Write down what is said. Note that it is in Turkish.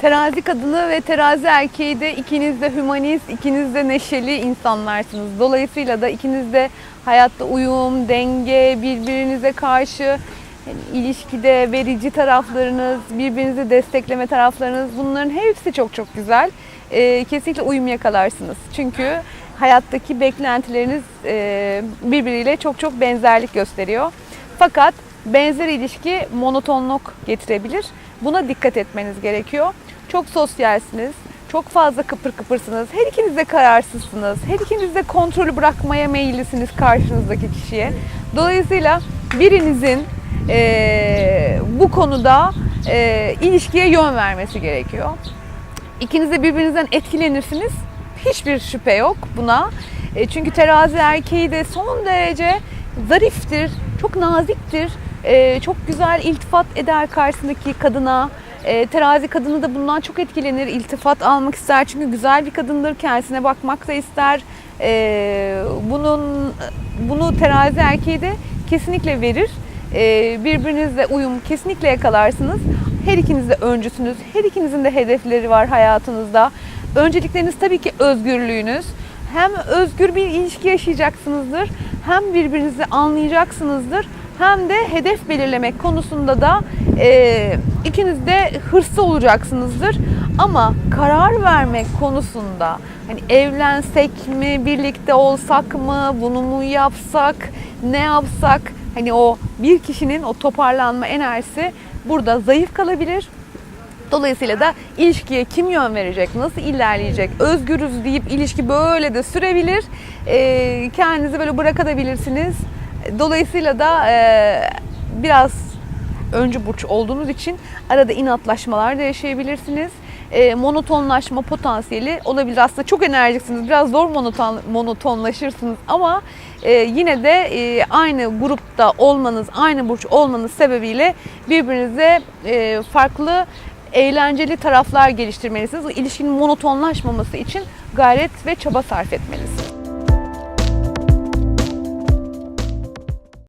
Terazi kadını ve terazi erkeği de ikiniz de hümanist, ikiniz de neşeli insanlarsınız. Dolayısıyla da ikiniz de hayatta uyum, denge, birbirinize karşı yani ilişkide verici taraflarınız, birbirinizi destekleme taraflarınız bunların hepsi çok çok güzel. Ee, kesinlikle uyum yakalarsınız. Çünkü hayattaki beklentileriniz e, birbiriyle çok çok benzerlik gösteriyor. Fakat benzer ilişki monotonluk getirebilir. Buna dikkat etmeniz gerekiyor. Çok sosyalsiniz, çok fazla kıpır kıpırsınız. Her ikiniz de kararsızsınız. Her ikiniz de kontrolü bırakmaya meyillisiniz karşınızdaki kişiye. Dolayısıyla birinizin eee, bu konuda eee, ilişkiye yön vermesi gerekiyor. İkiniz de birbirinizden etkilenirsiniz. Hiçbir şüphe yok buna. E, çünkü terazi erkeği de son derece zariftir, çok naziktir, e, çok güzel iltifat eder karşısındaki kadına. E, terazi kadını da bundan çok etkilenir, iltifat almak ister çünkü güzel bir kadındır, kendisine bakmak da ister. E, bunun bunu terazi erkeği de kesinlikle verir. E, birbirinizle uyum kesinlikle yakalarsınız. Her ikiniz de öncüsünüz, her ikinizin de hedefleri var hayatınızda. Öncelikleriniz tabii ki özgürlüğünüz. Hem özgür bir ilişki yaşayacaksınızdır, hem birbirinizi anlayacaksınızdır, hem de hedef belirlemek konusunda da e, ikiniz de hırslı olacaksınızdır. Ama karar vermek konusunda hani evlensek mi, birlikte olsak mı, bunu mu yapsak, ne yapsak hani o bir kişinin o toparlanma enerjisi burada zayıf kalabilir. Dolayısıyla da ilişkiye kim yön verecek, nasıl ilerleyecek, özgürüz deyip ilişki böyle de sürebilir. Ee, kendinizi böyle bırakabilirsiniz. Dolayısıyla da e, biraz öncü burç olduğunuz için arada inatlaşmalar da yaşayabilirsiniz. E, monotonlaşma potansiyeli olabilir. Aslında çok enerjiksiniz, biraz zor monoton, monotonlaşırsınız ama e, yine de e, aynı grupta olmanız, aynı burç olmanız sebebiyle birbirinize e, farklı eğlenceli taraflar geliştirmelisiniz. İlişkinin monotonlaşmaması için gayret ve çaba sarf etmelisiniz.